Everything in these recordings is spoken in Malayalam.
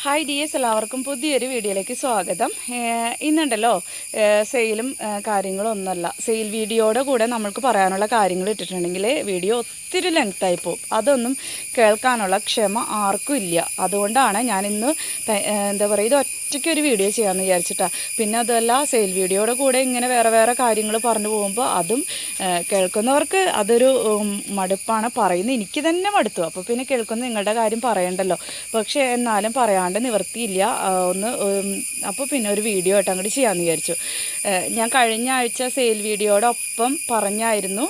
ഹായ് ഡി എസ് എല്ലാവർക്കും പുതിയൊരു വീഡിയോയിലേക്ക് സ്വാഗതം. ഇന്നുണ്ടല്ലോ സെയിലും കാര്യങ്ങളൊന്നുമല്ല സെയിൽ വീഡിയോയുടെ കൂടെ നമ്മൾക്ക് പറയാനുള്ള കാര്യങ്ങൾ ഇട്ടിട്ടുണ്ടെങ്കിൽ വീഡിയോ ഒത്തിരി ലെങ്തായി പോകും. അതൊന്നും കേൾക്കാനുള്ള ക്ഷമ ആർക്കും ഇല്ല. അതുകൊണ്ടാണ് ഞാൻ ഇന്ന് എന്താ പറയുക ഇത് ഒറ്റയ്ക്ക് ഒരു വീഡിയോ ചെയ്യാമെന്ന് വിചാരിച്ചിട്ടാണ് പിന്നെ അതല്ല സെയിൽ വീഡിയോയുടെ കൂടെ ഇങ്ങനെ വേറെ വേറെ കാര്യങ്ങൾ പറഞ്ഞു പോകുമ്പോൾ അതും കേൾക്കുന്നവർക്ക് അതൊരു മടുപ്പാണ്. പറയുന്നത് എനിക്ക് തന്നെ മടുത്തു. അപ്പോൾ പിന്നെ കേൾക്കുന്ന നിങ്ങളുടെ കാര്യം പറയണ്ടല്ലോ. പക്ഷേ എന്നാലും പറയാണ്ട് നിവർത്തിയില്ല ഒന്ന് അപ്പോൾ പിന്നെ ഒരു വീഡിയോ ആയിട്ട് അങ്ങോട്ട് ചെയ്യാമെന്ന് വിചാരിച്ചു. ഞാൻ കഴിഞ്ഞ ആഴ്ച സെയിൽ വീഡിയോടൊപ്പം പറഞ്ഞായിരുന്നു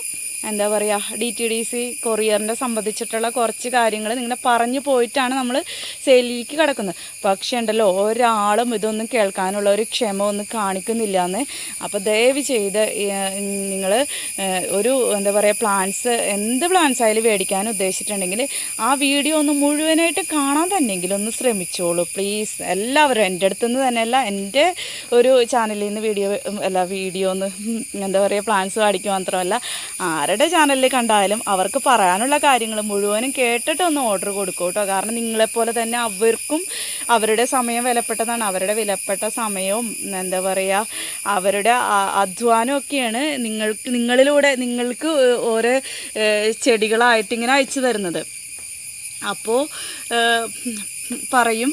എന്താ പറയുക ഡി ടി ഡി സി കൊറിയറിന്റെ സംബന്ധിച്ചിട്ടുള്ള കുറച്ച് കാര്യങ്ങൾ നിങ്ങനെ പറഞ്ഞു പോയിട്ടാണ് നമ്മൾ സെയിലിലേക്ക് കിടക്കുന്നത്. പക്ഷേ ഉണ്ടല്ലോ ഒരാളും ഇതൊന്നും കേൾക്കാനുള്ള ഒരു ക്ഷമ ഒന്നും കാണിക്കുന്നില്ല എന്ന് അപ്പോൾ ദയവ് ചെയ്ത് നിങ്ങൾ ഒരു എന്താ പറയുക പ്ലാൻസ് എന്ത് പ്ലാൻസ് ആയാലും മേടിക്കാൻ ഉദ്ദേശിച്ചിട്ടുണ്ടെങ്കിൽ ആ വീഡിയോ ഒന്ന് മുഴുവനായിട്ട് കാണാൻ തന്നെങ്കിലും ഒന്ന് ശ്രമിച്ചോളൂ. പ്ലീസ് എല്ലാവരും എന്റെ അടുത്തു നിന്ന് തന്നെയല്ല എന്റെ ഒരു ചാനലിൽ നിന്ന് വീഡിയോ അല്ല വീഡിയോ ഒന്ന് എന്താ പറയുക പ്ലാൻസ് കാണിക്കുക മാത്രമല്ല ആരുടെ ചാനലിൽ കണ്ടാലും അവർക്ക് പറയാനുള്ള കാര്യങ്ങൾ മുഴുവനും കേട്ടിട്ട് ഒന്ന് ഓർഡർ കൊടുക്കും കേട്ടോ കാരണം നിങ്ങളെപ്പോലെ തന്നെ അവർക്കും അവരുടെ സമയം വിലപ്പെട്ടതാണ്. അവരുടെ വിലപ്പെട്ട സമയവും എന്താ പറയുക അവരുടെ അധ്വാനം ഒക്കെയാണ് നിങ്ങൾക്ക് നിങ്ങളിലൂടെ നിങ്ങൾക്ക് ഓരോ ചെടികളായിട്ടിങ്ങനെ അയച്ചു തരുന്നത്. അപ്പോൾ പറയും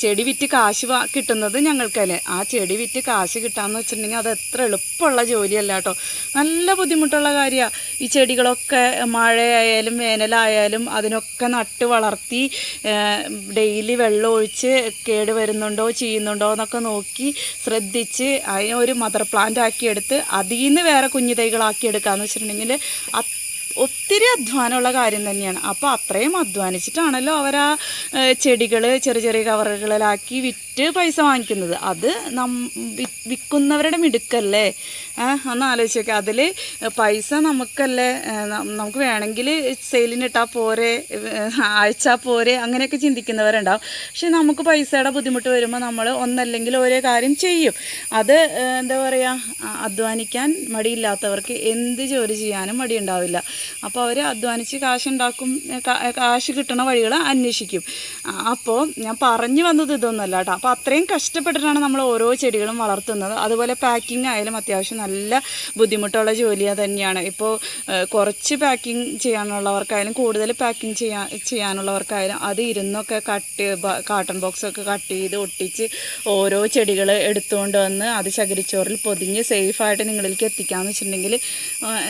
ചെടി വിറ്റ് കാശ് കിട്ടുന്നത് ഞങ്ങൾക്കല്ലേ. ആ ചെടി വിറ്റ് കാശ് കിട്ടാന്ന് വെച്ചിട്ടുണ്ടെങ്കിൽ അത് എത്ര എളുപ്പമുള്ള ജോലിയല്ല കേട്ടോ. നല്ല ബുദ്ധിമുട്ടുള്ള കാര്യമാണ് ഈ ചെടികളൊക്കെ മഴയായാലും വേനലായാലും അതിനൊക്കെ നട്ട് വളർത്തി ഡെയിലി വെള്ളം ഒഴിച്ച് കേട് വരുന്നുണ്ടോ ചെയ്യുന്നുണ്ടോ എന്നൊക്കെ നോക്കി ശ്രദ്ധിച്ച് അതിനെ ഒരു മദർ പ്ലാന്റ് ആക്കിയെടുത്ത് അതിൽ നിന്ന് വേറെ കുഞ്ഞു തൈകളാക്കി എന്ന് വെച്ചിട്ടുണ്ടെങ്കിൽ ഒത്തിരി അധ്വാനമുള്ള കാര്യം തന്നെയാണ്. അപ്പോൾ അത്രയും അധ്വാനിച്ചിട്ടാണല്ലോ അവർ ആ ചെടികൾ ചെറിയ ചെറിയ കവറുകളിലാക്കി വിറ്റ് പൈസ വാങ്ങിക്കുന്നത്. അത് നം വിൽക്കുന്നവരുടെ മിടുക്കല്ലേ? ഒന്ന് ആലോചിച്ച് നോക്കുക അതിൽ പൈസ നമുക്കല്ലേ നമുക്ക് വേണമെങ്കിൽ സെയിലിനിട്ടാൽ പോരെ ആഴ്ച പോരെ അങ്ങനെയൊക്കെ ചിന്തിക്കുന്നവരുണ്ടാവും. പക്ഷെ നമുക്ക് പൈസയുടെ ബുദ്ധിമുട്ട് വരുമ്പോൾ നമ്മൾ ഒന്നല്ലെങ്കിൽ ഓരോ കാര്യം ചെയ്യും. അത് എന്താ പറയുക അധ്വാനിക്കാൻ മടിയില്ലാത്തവർക്ക് എന്ത് ജോലി ചെയ്യാനും മടിയുണ്ടാവില്ല. അപ്പോൾ അവർ അധ്വാനിച്ച് കാശുണ്ടാക്കും കാശ് കിട്ടണ വഴികൾ അന്വേഷിക്കും. അപ്പോൾ ഞാൻ പറഞ്ഞു വന്നത് ഇതൊന്നുമല്ല കേട്ടോ. അപ്പോൾ അത്രയും കഷ്ടപ്പെട്ടിട്ടാണ് നമ്മൾ ഓരോ ചെടികളും വളർത്തുന്നത്. അതുപോലെ പാക്കിംഗ് ആയാലും അത്യാവശ്യം നല്ല ബുദ്ധിമുട്ടുള്ള ജോലി തന്നെയാണ്. ഇപ്പോൾ കുറച്ച് പാക്കിംഗ് ചെയ്യാനുള്ളവർക്കായാലും കൂടുതൽ പാക്കിംഗ് ചെയ്യാൻ ചെയ്യാനുള്ളവർക്കായാലും അത് ഇരുന്നൊക്കെ കട്ട് കാട്ടൺ ബോക്സൊക്കെ കട്ട് ചെയ്ത് ഒട്ടിച്ച് ഓരോ ചെടികൾ എടുത്തുകൊണ്ട് വന്ന് അത് ചകിരിച്ചോറിൽ പൊതിഞ്ഞ് സേഫായിട്ട് നിങ്ങളിലേക്ക് എത്തിക്കാമെന്ന് വെച്ചിട്ടുണ്ടെങ്കിൽ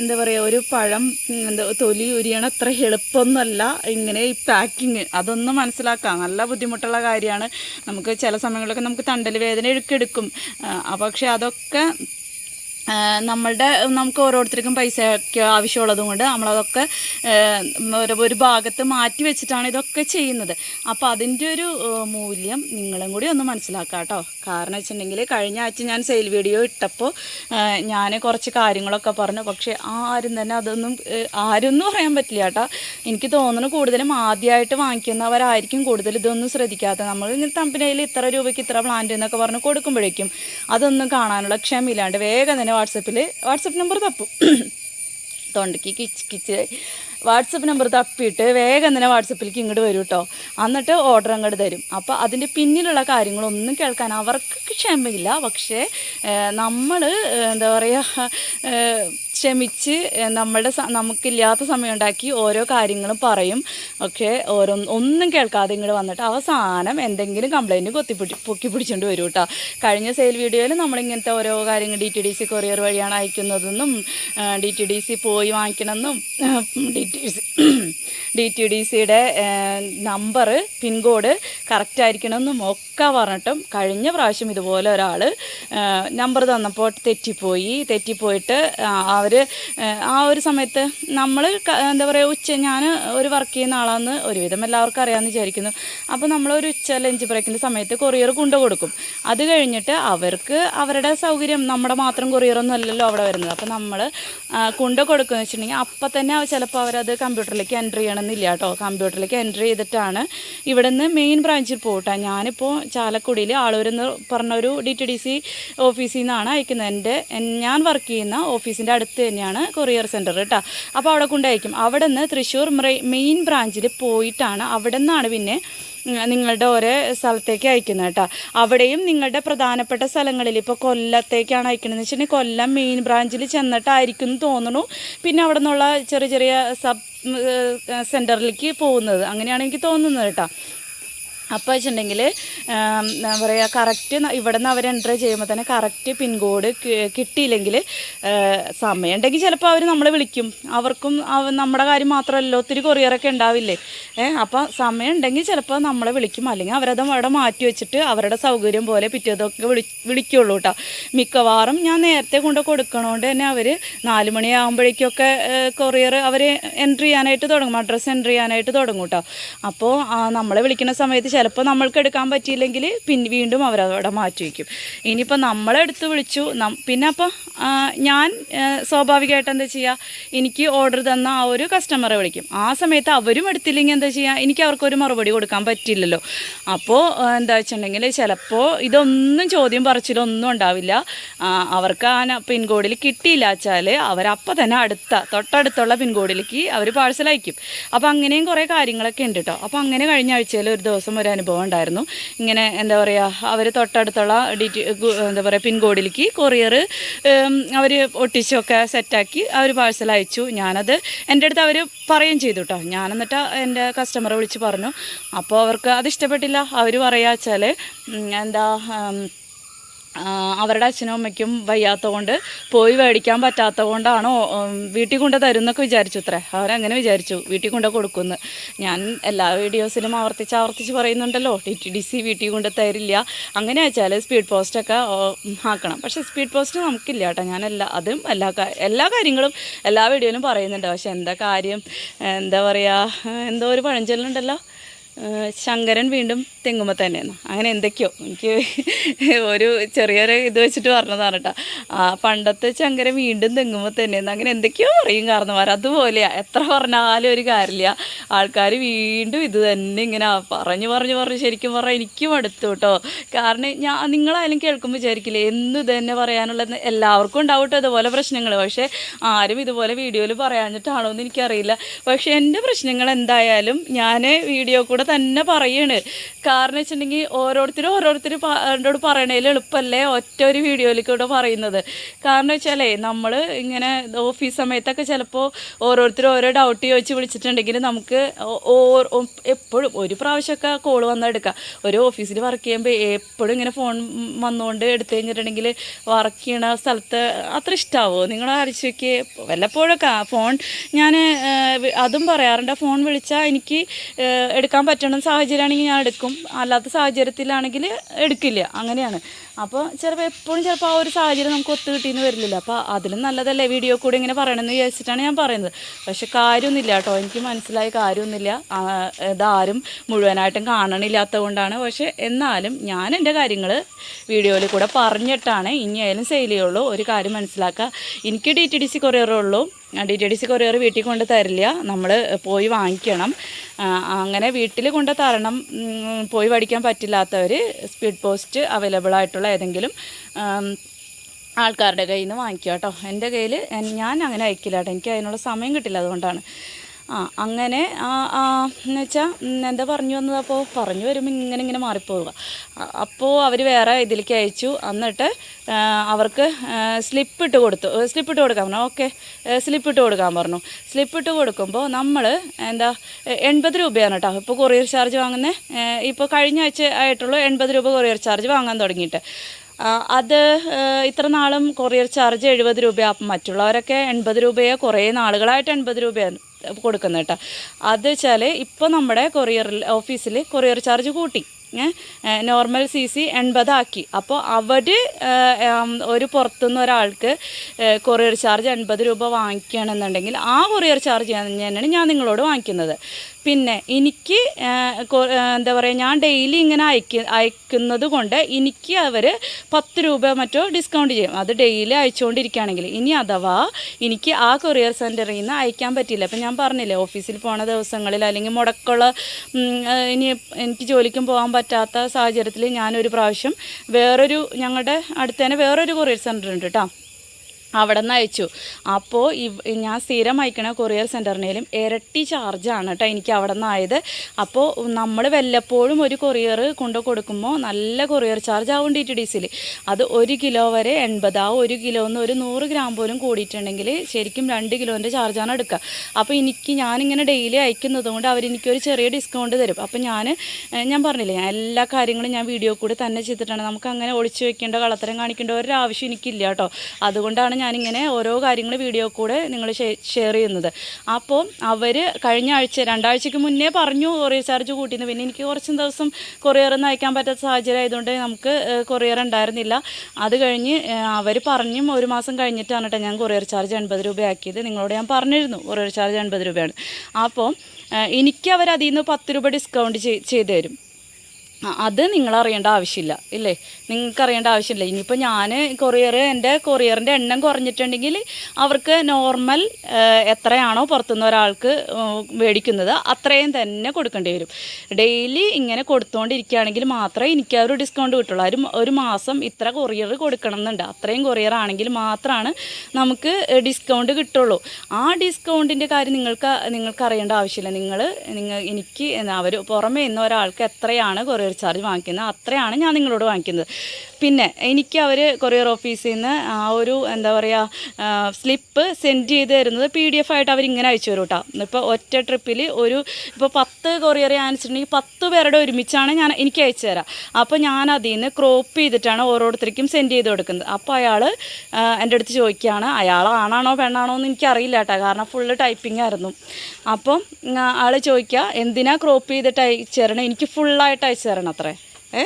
എന്താ പറയുക ഒരു പഴം എന്താ തൊലി ഉരിയണ അത്ര എളുപ്പമൊന്നുമല്ല. ഇങ്ങനെ ഈ പാക്കിങ് അതൊന്നും മനസ്സിലാക്കാം. നല്ല ബുദ്ധിമുട്ടുള്ള കാര്യമാണ്. നമുക്ക് ചില സമയങ്ങളിലൊക്കെ നമുക്ക് തണ്ടൽ വേദന എടുക്കെടുക്കും പക്ഷേ അതൊക്കെ നമ്മളുടെ നമുക്ക് ഓരോരുത്തർക്കും പൈസയ്ക്ക് ആവശ്യമുള്ളത് കൊണ്ട് നമ്മളതൊക്കെ ഒരു ഭാഗത്ത് മാറ്റി വെച്ചിട്ടാണ് ഇതൊക്കെ ചെയ്യുന്നത്. അപ്പോൾ അതിന്റെ ഒരു മൂല്യം നിങ്ങളും കൂടി ഒന്ന് മനസ്സിലാക്കാം കേട്ടോ. കാരണം വെച്ചിട്ടുണ്ടെങ്കിൽ കഴിഞ്ഞ ആഴ്ച ഞാൻ സെയിൽ വീഡിയോ ഇട്ടപ്പോൾ ഞാൻ കുറച്ച് കാര്യങ്ങളൊക്കെ പറഞ്ഞു. പക്ഷേ ആരും തന്നെ അതൊന്നും ആരും ഒന്നും പറയാൻ പറ്റില്ല കേട്ടോ. എനിക്ക് തോന്നുന്നു കൂടുതലും ആദ്യമായിട്ട് വാങ്ങിക്കുന്നവരായിരിക്കും കൂടുതൽ ഇതൊന്നും ശ്രദ്ധിക്കാത്തത്. നമ്മൾ ഇങ്ങനെ തമ്പനയിൽ ഇത്ര രൂപയ്ക്ക് ഇത്ര പ്ലാന്റ് എന്നൊക്കെ പറഞ്ഞ് കൊടുക്കുമ്പോഴേക്കും അതൊന്നും കാണാനുള്ള ക്ഷമയില്ലാണ്ട് വേഗം വാട്സപ്പിൽ വാട്സപ്പ് നമ്പർ തപ്പും. തൊണ്ടയ്ക്ക് കിച്ച് കിച്ച് വാട്സപ്പ് നമ്പർ തപ്പിയിട്ട് വേഗം തന്നെ വാട്സപ്പിലേക്ക് ഇങ്ങോട്ട് വരും കേട്ടോ എന്നിട്ട് ഓർഡർ അങ്ങോട്ട് തരും. അപ്പോൾ അതിന്റെ പിന്നിലുള്ള കാര്യങ്ങളൊന്നും കേൾക്കാൻ അവർക്ക് ക്ഷമയില്ല. പക്ഷേ നമ്മൾ എന്താ പറയുക ക്ഷമിച്ച് നമ്മുടെ നമുക്കില്ലാത്ത സമയം ഉണ്ടാക്കി ഓരോ കാര്യങ്ങളും പറയും. ഒക്കെ ഓരോ ഒന്നും കേൾക്കാതെ ഇങ്ങോട്ട് വന്നിട്ട് അവസാനം എന്തെങ്കിലും കംപ്ലൈന്റ് കൊത്തിപ്പിടി പൊക്കി പിടിച്ചുകൊണ്ട് വരും കേട്ടോ കഴിഞ്ഞ സെയിൽ വീഡിയോയിൽ നമ്മളിങ്ങനത്തെ ഓരോ കാര്യങ്ങൾ D T D C courier വഴിയാണ് അയക്കുന്നതെന്നും ഡി ടി ഡി സി പോയി വാങ്ങിക്കണമെന്നും D T C D T D സിയുടെ നമ്പർ പിൻകോഡ് കറക്റ്റ് ആയിരിക്കണമെന്നും ഒക്കെ പറഞ്ഞിട്ടും കഴിഞ്ഞ പ്രാവശ്യം ഇതുപോലെ ഒരാൾ നമ്പർ തന്നപ്പോൾ തെറ്റിപ്പോയി. തെറ്റിപ്പോയിട്ട് അവർ ആ ഒരു സമയത്ത് നമ്മൾ എന്താ പറയുക ഉച്ച ഞാൻ ഒരു വർക്ക് ചെയ്യുന്ന ആളാന്ന് ഒരുവിധം എല്ലാവർക്കും അറിയാമെന്ന് വിചാരിക്കുന്നു. അപ്പോൾ നമ്മളൊരു ഉച്ച ലഞ്ച് ബ്രേക്കിന്റെ സമയത്ത് കൊറിയർ കൊണ്ടു കൊടുക്കും. അത് കഴിഞ്ഞിട്ട് അവർക്ക് അവരുടെ സൗകര്യം നമ്മുടെ മാത്രം കൊറിയറൊന്നും അല്ലല്ലോ അവിടെ വരുന്നത്. അപ്പോൾ നമ്മൾ കൊണ്ടു കൊടുക്കുകയെന്ന് വെച്ചിട്ടുണ്ടെങ്കിൽ അപ്പം തന്നെ ചിലപ്പോൾ അവരത് കമ്പ്യൂട്ടറിലേക്ക് എൻട്രി ചെയ്യണമെന്നില്ല കേട്ടോ. കമ്പ്യൂട്ടറിലേക്ക് എൻട്രി ചെയ്തിട്ടാണ് ഇവിടെ നിന്ന് മെയിൻ ബ്രാഞ്ചിൽ പോകട്ടെ ഞാനിപ്പോൾ ചാലക്കുടിയിൽ ആളൂരെന്ന് പറഞ്ഞൊരു ഡി ടി ഡി സി ഓഫീസിൽ നിന്നാണ് അയക്കുന്നത്. എന്റെ ഞാൻ വർക്ക് ചെയ്യുന്ന ഓഫീസിന്റെ അടുത്ത് തന്നെയാണ് കൊറിയർ സെന്റർ കേട്ടോ. അപ്പോൾ അവിടെ കൊണ്ടയക്കും അവിടെ നിന്ന് തൃശ്ശൂർ മെയിൻ ബ്രാഞ്ചിൽ പോയിട്ടാണ് അവിടെ നിന്നാണ് പിന്നെ നിങ്ങളുടെ ഓരോ സ്ഥലത്തേക്ക് അയക്കുന്നത് കേട്ടോ. അവിടെയും നിങ്ങളുടെ പ്രധാനപ്പെട്ട സ്ഥലങ്ങളിൽ ഇപ്പോൾ കൊല്ലത്തേക്കാണ് അയക്കണമെന്ന് വെച്ചിട്ടുണ്ടെങ്കിൽ കൊല്ലം മെയിൻ ബ്രാഞ്ചിൽ ചെന്നിട്ടായിരിക്കും എന്ന് തോന്നുന്നു. പിന്നെ അവിടെ നിന്നുള്ള ചെറിയ ചെറിയ സബ് സെന്ററിലേക്ക് പോകുന്നത്. അങ്ങനെയാണ് എനിക്ക് തോന്നുന്നത് കേട്ടോ. അപ്പോൾ വെച്ചിട്ടുണ്ടെങ്കിൽ എന്താ പറയുക കറക്റ്റ് ഇവിടെ നിന്ന് അവർ എന്റർ ചെയ്യുമ്പോൾ തന്നെ കറക്റ്റ് പിൻകോഡ് കിട്ടിയില്ലെങ്കിൽ സമയം ഉണ്ടെങ്കിൽ ചിലപ്പോൾ അവർ നമ്മളെ വിളിക്കും. അവർക്കും നമ്മുടെ കാര്യം മാത്രമല്ല ഒത്തിരി കൊറിയറൊക്കെ ഉണ്ടാവില്ലേ? ഏഹ് അപ്പോൾ സമയം ഉണ്ടെങ്കിൽ ചിലപ്പോൾ നമ്മളെ വിളിക്കും. അല്ലെങ്കിൽ അവരത് അവിടെ മാറ്റി വെച്ചിട്ട് അവരുടെ സൗകര്യം പോലെ പിറ്റേതൊക്കെ വിളി വിളിക്കുള്ളൂ കേട്ടോ മിക്കവാറും ഞാൻ നേരത്തെ കൊണ്ട് കൊടുക്കണോണ്ട് തന്നെ അവർ നാല് മണിയാകുമ്പോഴേക്കൊക്കെ കൊറിയർ അവർ എൻട്രി ചെയ്യാനായിട്ട് തുടങ്ങും. അഡ്രസ്സ് എൻട്രി ചെയ്യാനായിട്ട് തുടങ്ങും കേട്ടോ അപ്പോൾ നമ്മളെ വിളിക്കുന്ന സമയത്ത് ചിലപ്പോൾ നമ്മൾക്ക് എടുക്കാൻ പറ്റിയില്ലെങ്കിൽ പിന്നെ വീണ്ടും അവരവിടെ മാറ്റി വയ്ക്കും. ഇനിയിപ്പോൾ നമ്മളെടുത്ത് വിളിച്ചു പിന്നെ അപ്പോൾ ഞാൻ സ്വാഭാവികമായിട്ട് എന്താ ചെയ്യുക എനിക്ക് ഓർഡർ തന്ന ആ ഒരു കസ്റ്റമറെ വിളിക്കും. ആ സമയത്ത് അവരും എടുത്തില്ലെങ്കിൽ എന്താ ചെയ്യുക എനിക്ക് അവർക്കൊരു മറുപടി കൊടുക്കാൻ പറ്റില്ലല്ലോ അപ്പോൾ എന്താ വെച്ചിട്ടുണ്ടെങ്കിൽ ചിലപ്പോൾ ഇതൊന്നും ചോദ്യം പറച്ചിലൊന്നും ഉണ്ടാവില്ല. അവർക്ക് ആ പിൻകോഡിൽ കിട്ടിയില്ല വെച്ചാൽ അവരപ്പോൾ തന്നെ അടുത്ത തൊട്ടടുത്തുള്ള പിൻകോഡിലേക്ക് അവർ പാഴ്സൽ അയക്കും. അപ്പോൾ അങ്ങനെയും കുറേ കാര്യങ്ങളൊക്കെ ഉണ്ട് കേട്ടോ അപ്പോൾ അങ്ങനെ കഴിഞ്ഞ ആഴ്ചയിൽ ഒരു ദിവസം ഒരു അനുഭവം ഉണ്ടായിരുന്നു. ഇങ്ങനെ എന്താ പറയുക അവർ തൊട്ടടുത്തുള്ള ഡി എന്താ പറയുക പിൻകോഡിലേക്ക് കൊറിയർ അവർ ഒട്ടിച്ചൊക്കെ സെറ്റാക്കി അവർ പാഴ്സൽ അയച്ചു. ഞാനത് എന്റെ അടുത്ത് അവർ പറയുകയും ചെയ്തു കേട്ടോ ഞാൻ എന്നിട്ട് എന്റെ കസ്റ്റമറെ വിളിച്ച് പറഞ്ഞു. അപ്പോൾ അവർക്ക് അത് ഇഷ്ടപ്പെട്ടില്ല. അവർ പറയുക വെച്ചാൽ എന്താ അവരുടെ അച്ഛനും അമ്മയ്ക്കും വയ്യാത്തതുകൊണ്ട് പോയി മേടിക്കാൻ പറ്റാത്തത് കൊണ്ടാണോ വീട്ടിൽ കൊണ്ട് തരുന്നൊക്കെ വിചാരിച്ചു അത്രേ അവരങ്ങനെ വിചാരിച്ചു വീട്ടിൽ കൊണ്ട് കൊടുക്കുമെന്ന് ഞാൻ എല്ലാ വീഡിയോസിലും ആവർത്തിച്ച് ആവർത്തിച്ച് പറയുന്നുണ്ടല്ലോ ടി ടി ഡി സി വീട്ടിൽ കൊണ്ട് തരില്ല. അങ്ങനെ വെച്ചാൽ സ്പീഡ് പോസ്റ്റൊക്കെ ആക്കണം. പക്ഷേ സ്പീഡ് പോസ്റ്റ് നമുക്കില്ല കേട്ടോ. ഞാൻ എല്ലാ അതും എല്ലാ എല്ലാ കാര്യങ്ങളും എല്ലാ വീഡിയോയിലും പറയുന്നുണ്ട്. പക്ഷേ എന്താ കാര്യം എന്താ പറയുക എന്തോ ഒരു പഴഞ്ചൊല്ലുണ്ടല്ലോ. ശങ്കരൻ വീണ്ടും തെങ്ങുമ്പോൾ തന്നെയാണ്. അങ്ങനെ എന്തൊക്കെയോ. എനിക്ക് ഒരു ചെറിയൊരു ഇത് വെച്ചിട്ട് പറഞ്ഞതാണ് കേട്ടോ. ആ പണ്ടത്തെ ശങ്കരൻ വീണ്ടും തെങ്ങുമ്പോൾ തന്നെയാണ്. അങ്ങനെ എന്തൊക്കെയോ പറയും കാരണവാർ അതുപോലെയാണ് എത്ര പറഞ്ഞാലും ഒരു കാര്യമില്ല. ആൾക്കാർ വീണ്ടും ഇത് തന്നെ ഇങ്ങനെ പറഞ്ഞു പറഞ്ഞു പറഞ്ഞു ശരിക്കും പറഞ്ഞാൽ എനിക്കും അടുത്തു കേട്ടോ. കാരണം ഞാൻ നിങ്ങളായാലും കേൾക്കുമ്പോൾ വിചാരിക്കില്ലേ എന്നും തന്നെ പറയാനുള്ള എല്ലാവർക്കും ഉണ്ടാവും കേട്ടോ ഇതുപോലെ പ്രശ്നങ്ങൾ പക്ഷേ ആരും ഇതുപോലെ വീഡിയോയിൽ പറയാഞ്ഞിട്ടാണോ എന്ന് എനിക്കറിയില്ല. പക്ഷേ എന്റെ പ്രശ്നങ്ങൾ എന്തായാലും ഞാൻ വീഡിയോ കൂടെ തന്നെ പറയാണ്. കാരണം വെച്ചിട്ടുണ്ടെങ്കിൽ ഓരോരുത്തരും ഓരോരുത്തർ എന്നോട് പറയണതിൽ എളുപ്പമല്ലേ ഒറ്റ ഒരു വീഡിയോയിലേക്കൂടെ പറയുന്നത്. കാരണം വെച്ചാലേ നമ്മൾ ഇങ്ങനെ ഓഫീസ് സമയത്തൊക്കെ ചിലപ്പോൾ ഓരോരുത്തരും ഓരോ ഡൗട്ട് ചോദിച്ച് വിളിച്ചിട്ടുണ്ടെങ്കിൽ നമുക്ക് എപ്പോഴും ഒരു പ്രാവശ്യമൊക്കെ കോൾ വന്നെടുക്കാം ഒരു ഓഫീസിൽ വർക്ക് ചെയ്യുമ്പോൾ എപ്പോഴും ഇങ്ങനെ ഫോൺ വന്നുകൊണ്ട് എടുത്തു കഴിഞ്ഞിട്ടുണ്ടെങ്കിൽ വർക്ക് ചെയ്യണ സ്ഥലത്ത് അത്ര ഇഷ്ടമാവോ നിങ്ങൾ അരച്ചു നോക്കിയേ. വല്ലപ്പോഴൊക്കെ ഫോൺ ഞാൻ അതും പറയാറുണ്ട്. ഫോൺ വിളിച്ചാൽ എനിക്ക് എടുക്കാൻ പറ്റണ സാഹചര്യമാണെങ്കിൽ ഞാൻ എടുക്കും. അല്ലാത്ത സാഹചര്യത്തിലാണെങ്കിൽ എടുക്കില്ല. അങ്ങനെയാണ്. അപ്പോൾ ചിലപ്പോൾ എപ്പോഴും ചിലപ്പോൾ ആ ഒരു സാഹചര്യം നമുക്ക് ഒത്തു കിട്ടിയെന്ന് വരില്ല. അപ്പോൾ അതിലും നല്ലതല്ലേ വീഡിയോ കൂടെ ഇങ്ങനെ പറയണമെന്ന് വിചാരിച്ചിട്ടാണ് ഞാൻ പറയുന്നത്. പക്ഷെ കാര്യമൊന്നുമില്ല കേട്ടോ. എനിക്ക് മനസ്സിലായ കാര്യമൊന്നുമില്ല. ഇതാരും മുഴുവനായിട്ടും കാണണില്ലാത്തത് കൊണ്ടാണ് പക്ഷെ എന്നാലും ഞാൻ എന്റെ കാര്യങ്ങൾ വീഡിയോയിൽ കൂടെ പറഞ്ഞിട്ടാണ് ഇനിയായാലും സെയിൽ ഒരു കാര്യം മനസ്സിലാക്കുക. എനിക്ക് ഡി ടി ഡി സി കുറേ ഉള്ളൂ. D T D C courier വീട്ടിൽ കൊണ്ട് തരില്ല. നമ്മൾ പോയി വാങ്ങിക്കണം. അങ്ങനെ വീട്ടിൽ കൊണ്ട് തരണം. പോയി മേടിക്കാൻ പറ്റില്ലാത്തവർ സ്പീഡ് പോസ്റ്റ് അവൈലബിൾ ആയിട്ടുള്ള ഏതെങ്കിലും ആൾക്കാരുടെ കയ്യിൽ നിന്ന് വാങ്ങിക്കുക കേട്ടോ. എന്റെ കയ്യിൽ ഞാൻ അങ്ങനെ അയക്കില്ല കേട്ടോ. എനിക്ക് അതിനുള്ള സമയം കിട്ടില്ല അതുകൊണ്ടാണ്. ആ അങ്ങനെ എന്ന് വെച്ചാൽ എന്താ പറഞ്ഞു വന്നത് അപ്പോൾ പറഞ്ഞു വരുമ്പോൾ ഇങ്ങനെ ഇങ്ങനെ മാറിപ്പോവുക. അപ്പോൾ അവർ വേറെ ഇതിലേക്ക് അയച്ചു. എന്നിട്ട് അവർക്ക് സ്ലിപ്പ് ഇട്ട് കൊടുത്തു. സ്ലിപ്പ് ഇട്ട് കൊടുക്കാൻ പറഞ്ഞു. ഓക്കെ. സ്ലിപ്പ് ഇട്ട് കൊടുക്കാൻ പറഞ്ഞു. സ്ലിപ്പ് ഇട്ട് കൊടുക്കുമ്പോൾ നമ്മൾ എന്താ എൺപത് രൂപയാണ് കേട്ടോ ഇപ്പോൾ കൊറിയർ ചാർജ് വാങ്ങുന്ന ഇപ്പോൾ കഴിഞ്ഞ ആഴ്ച ആയിട്ടുള്ളൂ എൺപത് രൂപ കൊറിയർ ചാർജ് വാങ്ങാൻ തുടങ്ങിയിട്ട്. അത് ഇത്ര നാളും കൊറിയർ ചാർജ് എഴുപത് രൂപയാണ് മറ്റുള്ളവരൊക്കെ എൺപത് രൂപയോ കുറേ നാളുകളായിട്ട് എൺപത് രൂപയാണ്. കൊടുക്കുന്നത് കേട്ടോ. അത് വെച്ചാൽ ഇപ്പോൾ നമ്മുടെ കൊറിയർ ഓഫീസിൽ കൊറിയർ ചാർജ് കൂട്ടി. നോർമൽ സി സി എൺപതാക്കി. അപ്പോൾ അവർ ഒരു പുറത്തുനിന്ന് ഒരാൾക്ക് കൊറിയർ ചാർജ് എൺപത് രൂപ വാങ്ങിക്കുകയാണെന്നുണ്ടെങ്കിൽ ആ കൊറിയർ ചാർജ് തന്നെയാണ് ഞാൻ നിങ്ങളോട് വാങ്ങിക്കുന്നത്. പിന്നെ എനിക്ക് എന്താ പറയുക ഞാൻ ഡെയിലി ഇങ്ങനെ അയക്ക അയക്കുന്നത് കൊണ്ട് എനിക്ക് അവർ പത്ത് രൂപ മറ്റോ ഡിസ്കൗണ്ട് ചെയ്യും. അത് ഡെയിലി അയച്ചുകൊണ്ടിരിക്കുകയാണെങ്കിൽ ഇനി അഥവാ എനിക്ക് ആ കൊറിയർ സെന്ററിൽ നിന്ന് അയക്കാൻ പറ്റില്ല അപ്പം ഞാൻ പറഞ്ഞില്ലേ ഓഫീസിൽ പോണ ദിവസങ്ങളിൽ അല്ലെങ്കിൽ മുടക്കുള്ള ഇനി എനിക്ക് ജോലിക്കും പോകാൻ പറ്റാത്ത സാഹചര്യത്തിൽ ഞാനൊരു പ്രാവശ്യം വേറൊരു ഞങ്ങളുടെ അടുത്ത് തന്നെ വേറൊരു കൊറിയർ സെന്റർ ഉണ്ട് കേട്ടോ അവിടെ നിന്ന് അയച്ചു അപ്പോൾ ഞാൻ സ്ഥിരം അയക്കണ കൊറിയർ സെന്ററിനേലും ഇരട്ടി ചാർജാണ് കേട്ടോ എനിക്ക് അവിടെ നിന്ന് ആയത്. അപ്പോൾ നമ്മൾ വല്ലപ്പോഴും ഒരു കൊറിയർ കൊണ്ടു കൊടുക്കുമ്പോൾ നല്ല കൊറിയർ ചാർജ് ആവും ഡി ടി ഡി സിയിൽ അത് ഒരു കിലോ വരെ എൺപത് ആ ഒരു കിലോന്ന് ഒരു നൂറ് ഗ്രാം പോലും കൂടിയിട്ടുണ്ടെങ്കിൽ ശരിക്കും രണ്ട് കിലോന്റെ ചാർജാണ് എടുക്കുക അപ്പോൾ എനിക്ക് ഞാനിങ്ങനെ ഡെയിലി അയക്കുന്നത് കൊണ്ട് അവരെനിക്കൊരു ചെറിയ ഡിസ്കൗണ്ട് തരും. അപ്പോൾ ഞാൻ ഞാൻ പറഞ്ഞില്ലേ ഞാൻ എല്ലാ കാര്യങ്ങളും ഞാൻ വീഡിയോ കൂടി തന്നെ ചെയ്തിട്ടാണ്. നമുക്ക് അങ്ങനെ ഒളിച്ചു വെക്കേണ്ട കളത്തരം കാണിക്കേണ്ട ഒരു ആവശ്യം എനിക്കില്ല കേട്ടോ. അതുകൊണ്ടാണ് ഞാനിങ്ങനെ ഓരോ കാര്യങ്ങൾ വീഡിയോ കൂടെ നിങ്ങൾ ഷെയർ ചെയ്യുന്നത്. അപ്പോൾ അവർ കഴിഞ്ഞ ആഴ്ച രണ്ടാഴ്ചയ്ക്ക് മുന്നേ പറഞ്ഞു കൊറിയർ ചാർജ് കൂട്ടിയെന്ന് പിന്നെ എനിക്ക് കുറച്ച് ദിവസം കൊറിയർ ഒന്നും അയക്കാൻ പറ്റാത്ത സാഹചര്യം ആയതുകൊണ്ട് നമുക്ക് കൊറിയർ ഉണ്ടായിരുന്നില്ല. അത് കഴിഞ്ഞ് അവർ പറഞ്ഞും ഒരു മാസം കഴിഞ്ഞിട്ടാണ് കേട്ടോ ഞാൻ കൊറിയർ ചാർജ് എൺപത് രൂപയാക്കിയത്. നിങ്ങളോട് ഞാൻ പറഞ്ഞിരുന്നു കൊറിയർ ചാർജ് എൺപത് രൂപയാണ്. അപ്പോൾ എനിക്ക് അവർ അതിൽ നിന്ന് പത്ത് രൂപ ഡിസ്കൗണ്ട് ചെയ്ത് തരും. അത് നിങ്ങൾ അറിയേണ്ട ആവശ്യമില്ല. ഇല്ലേ? നിങ്ങൾക്ക് അറിയേണ്ട ആവശ്യമില്ല. ഇനിയിപ്പോൾ ഞാൻ കൊറിയർ എന്റെ കൊറിയറിന്റെ എണ്ണം കുറഞ്ഞിട്ടുണ്ടെങ്കിൽ അവർക്ക് നോർമൽ എത്രയാണോ പുറത്തുനിന്ന് ഒരാൾക്ക് മേടിക്കുന്നത് അത്രയും തന്നെ കൊടുക്കേണ്ടി വരും. ഡെയിലി ഇങ്ങനെ കൊടുത്തുകൊണ്ടിരിക്കുകയാണെങ്കിൽ മാത്രമേ എനിക്ക് ആ ഒരു ഡിസ്കൗണ്ട് കിട്ടുള്ളൂ. ഒരു ഒരു മാസം ഇത്ര കൊറിയർ കൊടുക്കണം എന്നുണ്ട് അത്രയും കൊറിയർ ആണെങ്കിൽ മാത്രമാണ് നമുക്ക് ഡിസ്കൗണ്ട് കിട്ടുള്ളൂ. ആ ഡിസ്കൗണ്ടിന്റെ കാര്യം നിങ്ങൾക്ക് നിങ്ങൾക്ക് അറിയേണ്ട ആവശ്യമില്ല. നിങ്ങൾ നിങ്ങൾ എനിക്ക് അവർ പുറമേ നിന്ന് ഒരാൾക്ക് എത്രയാണ് കൊറിയർ ചാർജ് വാങ്ങിക്കുന്നത്. അത്രയാണ് ഞാൻ നിങ്ങളോട് വാങ്ങിക്കുന്നത്. പിന്നെ എനിക്ക് അവർ കൊറിയർ ഓഫീസിൽ നിന്ന് ആ ഒരു എന്താ പറയുക സ്ലിപ്പ് സെൻഡ് ചെയ്ത് തരുന്നത് പി ഡി എഫ് ആയിട്ട് അവരിങ്ങനെ അയച്ചു തരും കേട്ടോ ഇപ്പോൾ ഒറ്റ ട്രിപ്പിൽ ഒരു ഇപ്പോൾ പത്ത് കൊറിയർ അയച്ചിട്ടുണ്ടെങ്കിൽ പത്ത് പേരുടെ ഒരുമിച്ചാണ് ഞാൻ എനിക്ക് അയച്ചു തരാം. അപ്പോൾ ഞാൻ അതിൽ നിന്ന് ക്രോപ്പ് ചെയ്തിട്ടാണ് ഓരോരുത്തർക്കും സെൻഡ് ചെയ്ത് കൊടുക്കുന്നത്. അപ്പോൾ അയാൾ എന്റെ അടുത്ത് ചോദിക്കുകയാണ് അയാൾ ആണാണോ പെണ്ണാണോ എന്ന് എനിക്കറിയില്ല കേട്ടോ കാരണം ഫുള്ള് ടൈപ്പിംഗ് ആയിരുന്നു. അപ്പം ആൾ ചോദിക്കുക എന്തിനാ ക്രോപ്പ് ചെയ്തിട്ട് അയച്ചു തരണം? എനിക്ക് ഫുള്ളായിട്ട് അയച്ചു അത്രേ ഏ?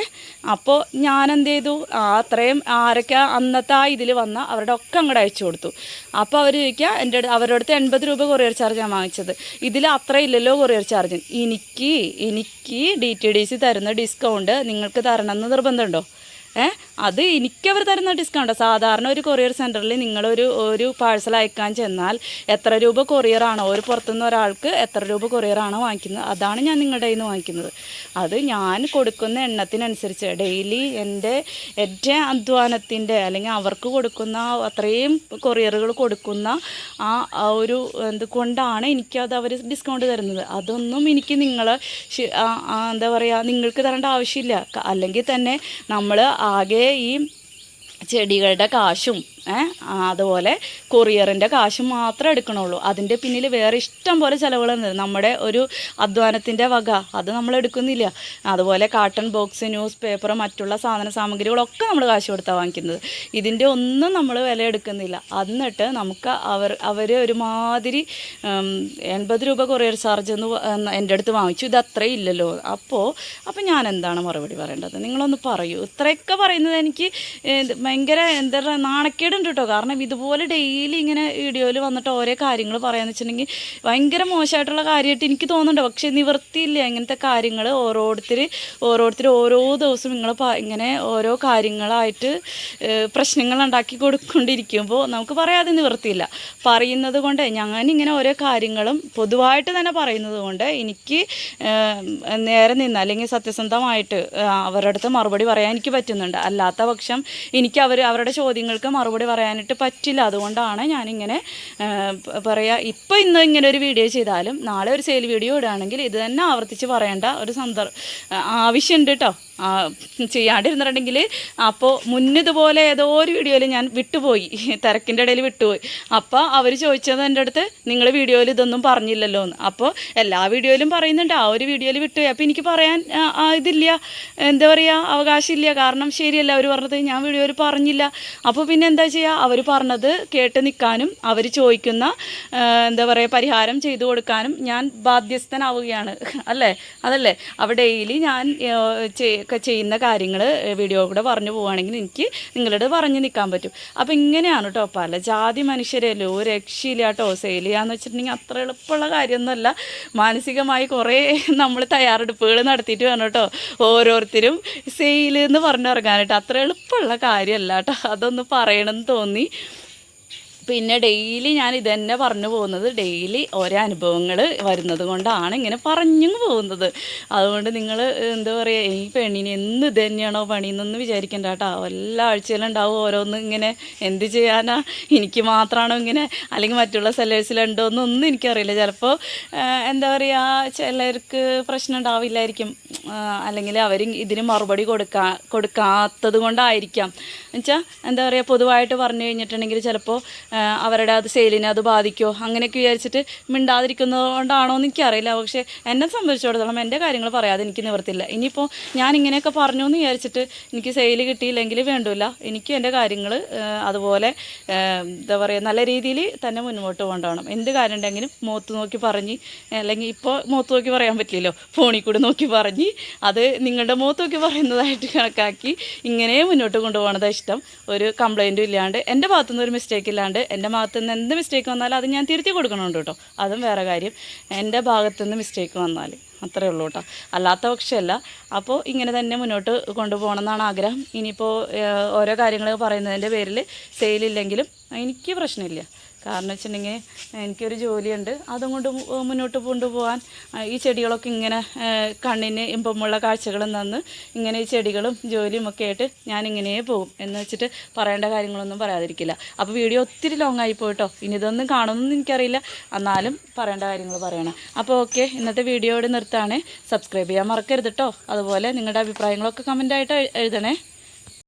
അപ്പോൾ ഞാൻ ചെയ്തു അത്രയും ആരൊക്കെ അന്നത്തെ ആ ഇതിൽ വന്ന അവരുടെ ഒക്കെ അങ്ങോട്ട് അയച്ചു കൊടുത്തു. അപ്പോൾ അവർ ചോദിക്കുക എന്റെ അവരുടെ അടുത്ത് എൺപത് രൂപ കൊറിയർ ചാർജ് ഞാൻ വാങ്ങിച്ചത്. ഇതിൽ അത്ര ഇല്ലല്ലോ കൊറിയർ ചാർജ്. എനിക്ക് എനിക്ക് ഡി ടി ഡി സി തരുന്ന ഡിസ്കൗണ്ട് നിങ്ങൾക്ക് തരണമെന്ന് നിർബന്ധമുണ്ടോ? ഏ? അത് എനിക്കവർ തരുന്ന ഡിസ്കൗണ്ട് സാധാരണ ഒരു കൊറിയർ സെന്ററിൽ നിങ്ങളൊരു ഒരു പാഴ്സൽ അയക്കാൻ ചെന്നാൽ എത്ര രൂപ കൊറിയറാണോ ഒരു പുറത്തുനിന്ന് ഒരാൾക്ക് എത്ര രൂപ കൊറിയറാണോ വാങ്ങിക്കുന്നത്? അതാണ് ഞാൻ നിങ്ങളുടെ കയ്യിൽ നിന്ന് വാങ്ങിക്കുന്നത്. അത് ഞാൻ കൊടുക്കുന്ന എണ്ണത്തിനനുസരിച്ച് ഡെയിലി എന്റെ എന്റെ അധ്വാനത്തിന്റെ അല്ലെങ്കിൽ അവർക്ക് കൊടുക്കുന്ന അത്രയും കൊറിയറുകൾ കൊടുക്കുന്ന ആ ഒരു എന്തുകൊണ്ടാണ് എനിക്കത് അവർ ഡിസ്കൗണ്ട് തരുന്നത്? അതൊന്നും എനിക്ക് നിങ്ങൾ എന്താ പറയുക നിങ്ങൾക്ക് തരേണ്ട ആവശ്യമില്ല. അല്ലെങ്കിൽ തന്നെ നമ്മൾ ആകെ ഈ ചെടികളുടെ കാശും അതുപോലെ കൊറിയറിന്റെ കാശ് മാത്രമേ എടുക്കണുള്ളൂ. അതിന്റെ പിന്നിൽ വേറെ ഇഷ്ടം പോലെ ചിലവുകളുണ്ട്. നമ്മുടെ ഒരു അധ്വാനത്തിന്റെ വക അത് നമ്മൾ എടുക്കുന്നില്ല. അതുപോലെ കാട്ടൺ ബോക്സ് ന്യൂസ് പേപ്പർ മറ്റുള്ള സാധന സാമഗ്രികളൊക്കെ നമ്മൾ കാശ് കൊടുത്താണ് വാങ്ങിക്കുന്നത്. ഇതിന്റെ ഒന്നും നമ്മൾ വില എടുക്കുന്നില്ല. എന്നിട്ട് നമുക്ക് അവർ അവർ ഒരുമാതിരി എൺപത് രൂപ കൊറിയർ ചാർജ് എന്ന് എന്റെ അടുത്ത് വാങ്ങിച്ചു. ഇത് ഇല്ലല്ലോ. അപ്പോൾ അപ്പോൾ ഞാൻ എന്താണ് മറുപടി പറയേണ്ടത്? നിങ്ങളൊന്ന് പറയൂ. ഇത്രയൊക്കെ പറയുന്നത് എനിക്ക് ഭയങ്കര എന്താ പറയുക നാണക്കേടുണ്ട് കേട്ടോ കാരണം ഇതുപോലെ ഡെയിലി ഇങ്ങനെ വീഡിയോയിൽ വന്നിട്ട് ഓരോ കാര്യങ്ങൾ പറയാന്ന് വെച്ചിട്ടുണ്ടെങ്കിൽ ഭയങ്കര മോശമായിട്ടുള്ള കാര്യമായിട്ട് എനിക്ക് തോന്നുന്നുണ്ട്. പക്ഷേ നിവൃത്തിയില്ല. ഇങ്ങനത്തെ കാര്യങ്ങൾ ഓരോരുത്തർ ഓരോരുത്തർ ഓരോ ദിവസം നിങ്ങൾ ഇങ്ങനെ ഓരോ കാര്യങ്ങളായിട്ട് പ്രശ്നങ്ങൾ ഉണ്ടാക്കി കൊടുക്കൊണ്ടിരിക്കുമ്പോൾ നമുക്ക് പറയാതെ നിവൃത്തിയില്ല. പറയുന്നത് കൊണ്ട് ഞാനിങ്ങനെ ഓരോ കാര്യങ്ങളും പൊതുവായിട്ട് തന്നെ പറയുന്നത് കൊണ്ട് എനിക്ക് നേരെ നിന്ന് അല്ലെങ്കിൽ സത്യസന്ധമായിട്ട് അവരുടെ അടുത്ത് മറുപടി പറയാൻ എനിക്ക് പറ്റുന്നുണ്ട്. അല്ലാത്ത പക്ഷം എനിക്ക് അവർ അവരുടെ ചോദ്യങ്ങൾക്ക് മറുപടി പറയാനായിട്ട് പറ്റില്ല. അതുകൊണ്ടാണ് ഞാനിങ്ങനെ പറയുക പറയാ ഇപ്പോൾ ഇന്ന് ഇങ്ങനെ ഒരു വീഡിയോ ചെയ്താലും നാളെ ഒരു സെയിൽ വീഡിയോ ഇടുകയാണെങ്കിൽ ഇത് തന്നെ ആവർത്തിച്ച് പറയേണ്ട ഒരു സന്ദർഭ ആവശ്യമുണ്ട് കേട്ടോ ചെയ്യാണ്ടിരുന്നിട്ടുണ്ടെങ്കിൽ അപ്പോൾ മുന്നിതുപോലെ ഏതോ ഒരു വീഡിയോയിൽ ഞാൻ വിട്ടുപോയി. തിരക്കിന്റെ ഇടയിൽ വിട്ടുപോയി. അപ്പോൾ അവർ ചോദിച്ചത് എന്റെ അടുത്ത് നിങ്ങൾ വീഡിയോയിൽ ഇതൊന്നും പറഞ്ഞില്ലല്ലോ എന്ന് അപ്പോൾ എല്ലാ വീഡിയോയിലും പറയുന്നുണ്ട്. ആ ഒരു വീഡിയോയിൽ വിട്ടുപോയി. അപ്പോൾ എനിക്ക് പറയാൻ ഇതില്ല. എന്താ പറയുക അവകാശമില്ല. കാരണം ശരിയല്ല. അവർ പറഞ്ഞത് ഞാൻ വീഡിയോയിൽ പറഞ്ഞില്ല. അപ്പോൾ പിന്നെ എന്താ ചെയ്യുക അവർ പറഞ്ഞത് കേട്ട് നിൽക്കാനും അവർ ചോദിക്കുന്ന എന്താ പറയുക പരിഹാരം ചെയ്തു കൊടുക്കാനും ഞാൻ ബാധ്യസ്ഥനാവുകയാണ്. അല്ലേ? അതല്ലേ? അപ്പോൾ ഡെയിലി ഞാൻ ഒക്കെ ചെയ്യുന്ന കാര്യങ്ങൾ വീഡിയോ കൂടെ പറഞ്ഞു പോവുകയാണെങ്കിൽ എനിക്ക് നിങ്ങളോട് പറഞ്ഞു നിൽക്കാൻ പറ്റും. അപ്പോൾ ഇങ്ങനെയാണ് കേട്ടോ പല ജാതി മനുഷ്യരല്ലോ ഒരു രക്ഷയില്ല കേട്ടോ സെയിലിയാന്ന് വെച്ചിട്ടുണ്ടെങ്കിൽ അത്ര എളുപ്പമുള്ള കാര്യമൊന്നുമല്ല. മാനസികമായി കുറേ നമ്മൾ തയ്യാറെടുപ്പുകൾ നടത്തിയിട്ട് വേണം കേട്ടോ ഓരോരുത്തരും സെയിൽ എന്ന് പറഞ്ഞിറങ്ങാനായിട്ട് അത്ര എളുപ്പമുള്ള കാര്യമല്ല കേട്ടോ അതൊന്ന് പറയണമെന്ന് തോന്നി. പിന്നെ ഡെയിലി ഞാൻ ഇതന്നെ പറഞ്ഞു പോകുന്നത്. ഡെയിലി ഓരോ അനുഭവങ്ങൾ വരുന്നത് കൊണ്ടാണ് ഇങ്ങനെ പറഞ്ഞു പോകുന്നത്. അതുകൊണ്ട് നിങ്ങൾ എന്താ പറയുക ഈ പെണ്ണിന് എന്ന് ഇത് തന്നെയാണോ പണി വിചാരിക്കേണ്ട വിചാരിക്കണ്ട കേട്ടോ. എല്ലാ ആഴ്ചയിലും ഉണ്ടാവും ഓരോന്ന് ഇങ്ങനെ എന്ത് ചെയ്യാനാ? എനിക്ക് മാത്രമാണോ ഇങ്ങനെ? അല്ലെങ്കിൽ മറ്റുള്ള സെല്ലേഴ്സിലുണ്ടോ എന്നൊന്നും എനിക്കറിയില്ല. ചിലപ്പോൾ എന്താ പറയുക ചിലർക്ക് പ്രശ്നം ഉണ്ടാവില്ലായിരിക്കും. അല്ലെങ്കിൽ അവർ ഇതിന് മറുപടി കൊടുക്കാ കൊടുക്കാത്തത് കൊണ്ടായിരിക്കാം. എന്നുവെച്ചാൽ എന്താ പറയുക പൊതുവായിട്ട് പറഞ്ഞു കഴിഞ്ഞിട്ടുണ്ടെങ്കിൽ ചിലപ്പോൾ അവരുടെ അത് സെയിലിനെ അത് ബാധിക്കുമോ അങ്ങനെയൊക്കെ വിചാരിച്ചിട്ട് മിണ്ടാതിരിക്കുന്നത് കൊണ്ടാണോ എന്ന് എനിക്കറിയില്ല. പക്ഷേ എന്നെ സംബന്ധിച്ചിടത്തോളം എന്റെ കാര്യങ്ങൾ പറയാതെ എനിക്ക് നിവർത്തില്ല. ഇനിയിപ്പോൾ ഞാൻ ഇങ്ങനെയൊക്കെ പറഞ്ഞു എന്ന് വിചാരിച്ചിട്ട് എനിക്ക് സെയിൽ കിട്ടിയില്ലെങ്കിൽ വേണ്ടില്ല. എനിക്ക് എന്റെ കാര്യങ്ങൾ അതുപോലെ എന്താ പറയുക നല്ല രീതിയിൽ തന്നെ മുന്നോട്ട് കൊണ്ടുപോകണം. എന്ത് കാര്യം ഉണ്ടെങ്കിലും മുഖത്ത് നോക്കി പറഞ്ഞ് അല്ലെങ്കിൽ ഇപ്പോൾ മൂത്ത് നോക്കി പറയാൻ പറ്റില്ലല്ലോ. ഫോണിൽ കൂടെ നോക്കി പറഞ്ഞ് അത് നിങ്ങളുടെ മൂത്ത് നോക്കി പറയുന്നതായിട്ട് കണക്കാക്കി ഇങ്ങനെ മുന്നോട്ട് കൊണ്ടുപോകണതാണ് ഇഷ്ടം. ഒരു കംപ്ലൈന്റും ഇല്ലാണ്ട് എന്റെ ഭാഗത്തുനിന്ന് ഒരു മിസ്റ്റേക്ക് ഇല്ലാണ്ട് എന്റെ ഭാഗത്തു നിന്ന് എന്ത് മിസ്റ്റേക്ക് വന്നാലും അത് ഞാൻ തിരുത്തി കൊടുക്കണമുണ്ട് കേട്ടോ. അതും വേറെ കാര്യം. എന്റെ ഭാഗത്തു നിന്ന് മിസ്റ്റേക്ക് വന്നാൽ അത്രേ ഉള്ളൂ കേട്ടോ. അല്ലാത്ത പക്ഷമല്ല അപ്പോൾ ഇങ്ങനെ തന്നെ മുന്നോട്ട് കൊണ്ടുപോകണം എന്നാണ് ആഗ്രഹം. ഇനിയിപ്പോൾ ഓരോ കാര്യങ്ങൾ പറയുന്നതിന്റെ പേരിൽ സെയിലില്ലെങ്കിലും എനിക്ക് പ്രശ്നമില്ല. കാരണം വെച്ചിട്ടുണ്ടെങ്കിൽ എനിക്കൊരു ജോലിയുണ്ട്. അതും കൊണ്ട് മുന്നോട്ട് കൊണ്ടുപോകാൻ ഈ ചെടികളൊക്കെ ഇങ്ങനെ കണ്ണിന് ഇമ്പമുള്ള കാഴ്ചകളും തന്ന് ഇങ്ങനെ ഈ ചെടികളും ജോലിയും ഒക്കെ ആയിട്ട് ഞാൻ ഇങ്ങനെ പോകും. എന്ന് വെച്ചിട്ട് പറയേണ്ട കാര്യങ്ങളൊന്നും പറയാതിരിക്കില്ല. അപ്പോൾ വീഡിയോ ഒത്തിരി ലോങ് ആയി പോയിട്ടോ ഇനി ഇതൊന്നും കാണുമെന്ന് എനിക്കറിയില്ല. എന്നാലും പറയേണ്ട കാര്യങ്ങൾ പറയണം. അപ്പോൾ ഓക്കെ ഇന്നത്തെ വീഡിയോയോട് നിർത്താണ് സബ്സ്ക്രൈബ് ചെയ്യാൻ മറക്കരുത് കേട്ടോ അതുപോലെ നിങ്ങളുടെ അഭിപ്രായങ്ങളൊക്കെ കമന്റായിട്ട് എഴുതണേ.